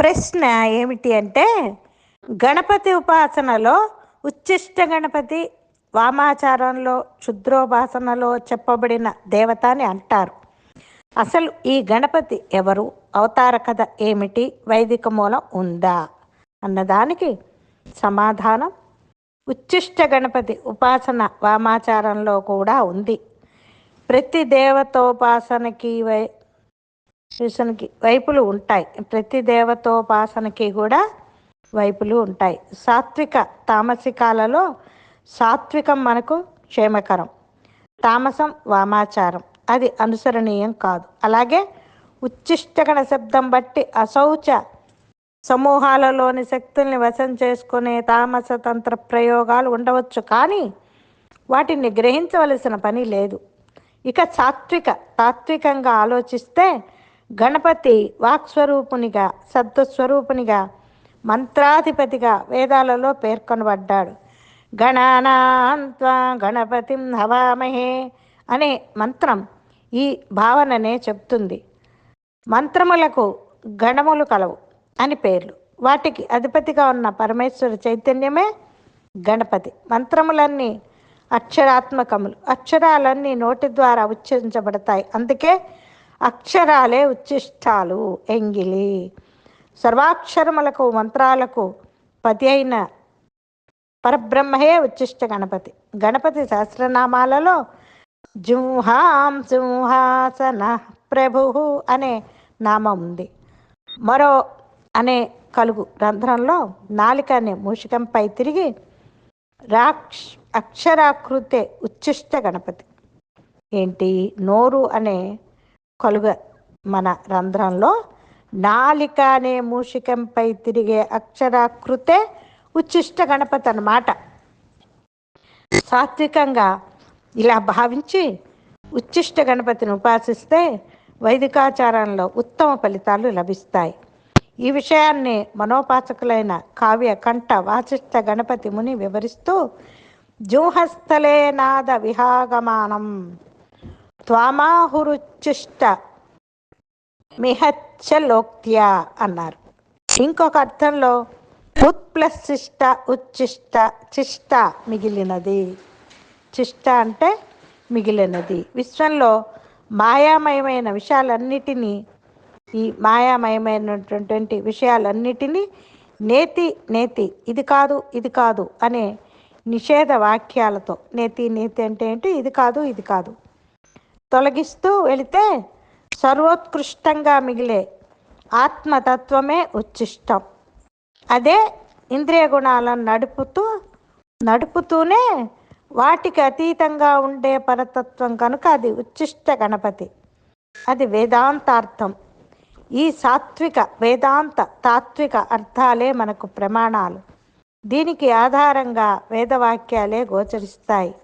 ప్రశ్న ఏమిటి అంటే గణపతి ఉపాసనలో ఉచ్చిష్ట గణపతి వామాచారంలో క్షుద్రోపాసనలో చెప్పబడిన దేవత అని అంటారు. అసలు ఈ గణపతి ఎవరు? అవతార కథ ఏమిటి? వైదిక మూలం ఉందా? అన్నదానికి సమాధానం ఉచ్చిష్ట గణపతి ఉపాసన వామాచారంలో కూడా ఉంది. ప్రతి దేవతోపాసనకి వై ఉపాసనకి వైపులు ఉంటాయి. ప్రతి దేవతోపాసనకి కూడా వైపులు ఉంటాయి. సాత్విక తామసికాలలో సాత్వికం మనకు క్షేమకరం. తామసం వామాచారం. అది అనుసరణీయం కాదు. అలాగే ఉచ్చిష్టగణ శబ్దం బట్టి అశౌచ సమూహాలలోని శక్తుల్ని వశం చేసుకునే తామస తంత్ర ప్రయోగాలు ఉండవచ్చు. కానీ వాటిని గ్రహించవలసిన పని లేదు. ఇక సాత్విక తాత్వికంగా ఆలోచిస్తే గణపతి వాక్స్వరూపునిగా శబ్దస్వరూపునిగా మంత్రాధిపతిగా వేదాలలో పేర్కొనబడ్డాడు. గణానాంత్వా గణపతిం హవామహే అనే మంత్రం ఈ భావననే చెప్తుంది. మంత్రములకు గణములు కలవు అని పేర్లు. వాటికి అధిపతిగా ఉన్న పరమేశ్వర చైతన్యమే గణపతి. మంత్రములన్నీ అక్షరాత్మకములు. అక్షరాలన్నీ నోటి ద్వారా ఉచ్చరించబడతాయి అందుకే అక్షరాలే ఉచ్చిష్టాలు ఎంగిలి. సర్వాక్షరములకు మంత్రాలకు పతి అయిన పరబ్రహ్మయే ఉచ్చిష్ట గణపతి. గణపతి సహస్రనామాలలో జుంహాం సింహాసన ప్రభు అనే నామం ఉంది. మరో అనే కలుగు రంధ్రంలో నాలిక అనే మూషికంపై తిరిగి రాక్ష అక్షరాకృతే ఉచ్చిష్ట గణపతి. ఏంటి? నోరు అనే కలుగ మన రంధ్రంలో. నాలిక అనే మూషికంపై తిరిగే అక్షరాకృతే ఉచ్చిష్ట గణపతి అన్నమాట. సాత్వికంగా ఇలా భావించి ఉచ్చిష్ట గణపతిని ఉపాసిస్తే వైదికాచారంలో ఉత్తమ ఫలితాలు లభిస్తాయి. ఈ విషయాన్ని మనోపాసకులైన కావ్య కంఠ వాసిష్ఠ గణపతి ముని వివరిస్తూ జూహస్థలే నాద విహాగమానం. త్వామాహురుచుష్ట మిహచ్చలోక్త్యా అన్నారు. ఇంకొక అర్థంలో ఉత్ ప్లస్ శిష్ట ఉచ్చిష్ట చిష్ట మిగిలినది. చిష్ట అంటే మిగిలినది. విశ్వంలో మాయామయమైన విషయాలన్నిటినీ ఈ మాయామయమైనటువంటి విషయాలన్నిటినీ నేతి నేతి ఇది కాదు ఇది కాదు అనే నిషేధ వాక్యాలతో నేతి నేతి అంటే ఏంటి? ఇది కాదు ఇది కాదు. తొలగిస్తూ వెళితే సర్వోత్కృష్టంగా మిగిలే ఆత్మతత్వమే ఉచ్చిష్టం. అదే ఇంద్రియ గుణాలను నడుపుతూ నడుపుతూనే వాటికి అతీతంగా ఉండే పరతత్వం కనుక అది ఉచ్చిష్ట గణపతి. అది వేదాంతార్థం. ఈ సాత్విక వేదాంత తాత్విక అర్థాలే మనకు ప్రమాణాలు. దీనికి ఆధారంగా వేదవాక్యాలే గోచరిస్తాయి.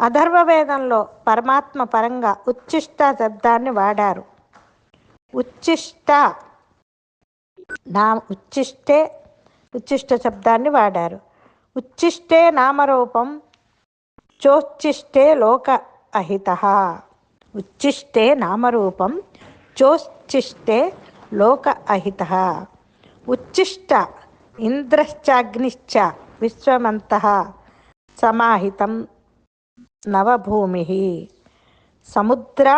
అధర్వ వేదంలో పరమాత్మ పరంగా ఉచ్చిష్ట శబ్దాన్ని వాడారు. ఉచ్చిష్ట నా ఉచ్చిష్టే ఉచ్చిష్ట శబ్దాన్ని వాడారు. ఉచ్చిష్టే నామరూపం చోచ్చిష్టే లోక అహిత. ఉచ్చిష్టే నామరూపం చోచ్చిష్టే లోక అహిత. ఉచ్చిష్ట ఇంద్రశ్చాగ్నిశ్చ విశ్వమంత. సమాహితం. నవభూమి సముద్ర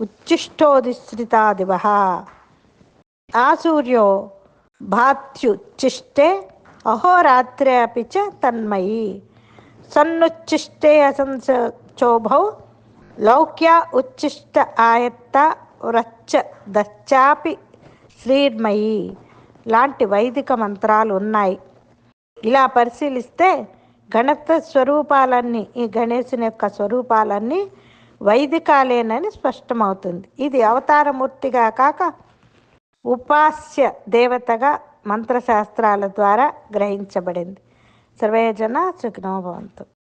ఉచ్ఛిష్టోదిశ్రితాదివ ఆ సూర్యో భాత్యుచ్చిష్టే అహోరాత్రే అపి చ తన్మయి. సన్నుచ్చిష్టే అసంశోభౌ లౌక్య ఉచ్చిష్ట ఆయత్త వ్రచ్చ దచ్చాపి శ్రీర్మయి. లాంటి వైదిక మంత్రాలు ఉన్నాయి. ఇలా పరిశీలిస్తే గణత స్వరూపాలన్నీ ఈ గణేశుని యొక్క స్వరూపాలన్నీ వైదికాలేనని స్పష్టమవుతుంది. ఇది అవతారమూర్తిగా కాక ఉపాస్య దేవతగా మంత్రశాస్త్రాల ద్వారా గ్రహించబడింది. సర్వేజన సుఖినోభవంతు